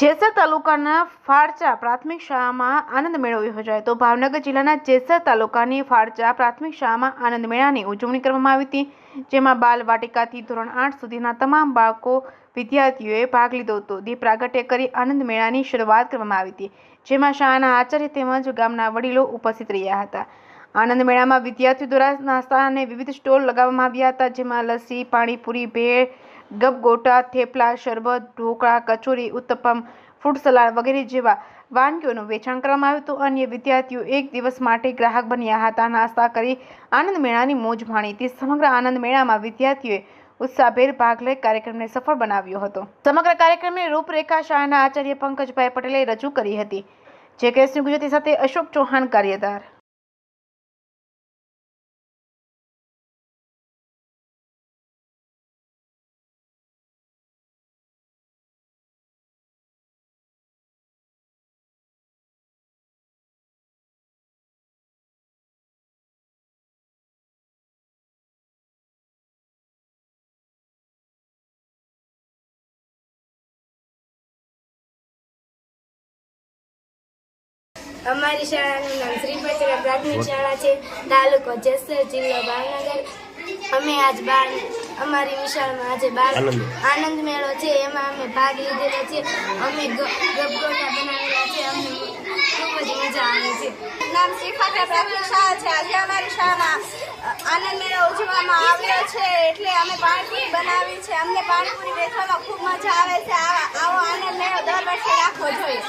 જેસર તાલુકાના ફાળચા પ્રાથમિક શાળામાં આનંદ મેળો યોજાયો તો ભાવનગર જિલ્લાના જેસર તાલુકાની ફાળચા પ્રાથમિક શાળામાં આનંદ મેળાની ઉજવણી કરવામાં આવી હતી, જેમાં બાલ વાટિકાથી ધોરણ આઠ સુધીના તમામ બાળકો વિદ્યાર્થીઓએ ભાગ લીધો હતો. દીપ પ્રાગટ્ય કરી આનંદ મેળાની શરૂઆત કરવામાં આવી હતી, જેમાં શાળાના આચાર્ય તેમજ ગામના વડીલો ઉપસ્થિત રહ્યા હતા. આનંદ મેળામાં વિદ્યાર્થીઓ દ્વારા નાસ્તા અને વિવિધ સ્ટોલ લગાવવામાં આવ્યા હતા, જેમાં લસ્સી, પાણીપુરી, ભેળ ગપગોટા થેપલા, શરબત, ઢોકળા, કચોરી, ઉત્તપમ, ફ્રૂટ સલાડ વગેરે જેવા વાનગીઓનું વેચાણ કરવામાં આવ્યું હતું. અન્ય વિદ્યાર્થીઓ એક દિવસ માટે ગ્રાહક બન્યા હતા. નાસ્તા કરી આનંદ મેળાની મોજ માણી. હતી સમગ્ર આનંદ મેળામાં વિદ્યાર્થીઓએ ઉત્સાહભેર ભાગ લઈ કાર્યક્રમને સફળ બનાવ્યો હતો. સમગ્ર કાર્યક્રમની રૂપરેખા શાળાના આચાર્ય પંકજભાઈ પટેલે રજૂ કરી હતી. જે કેસની ગુજરાતી સાથે અશોક ચૌહાણ કાર્યદાર અમારી શાળાનું નામ શ્રી પટેલ પ્રાથમિક શાળા છે તાલુકો જેસર જિલ્લો ભાવનગર. અમે આજ બાર અમારી વિશાળમાં આજે બાર આનંદ. મેળો. છે એમાં અમે ભાગ લીધેલો છે અમે ગપગોટા બનાવેલા છે અમને ખૂબ જ મજા આવે છે. નામ શ્રી ફાકરા પ્રાથમિક શાળા છે આજે અમારી શાળામાં આનંદ મેળો ઉજવવામાં આવ્યો છે એટલે અમે પાણીપુરી બનાવી છે અમને પાણીપુરી વેચવામાં ખૂબ મજા આવે છે આવો આનંદ મેળો દર વર્ષે રાખવો જોઈએ.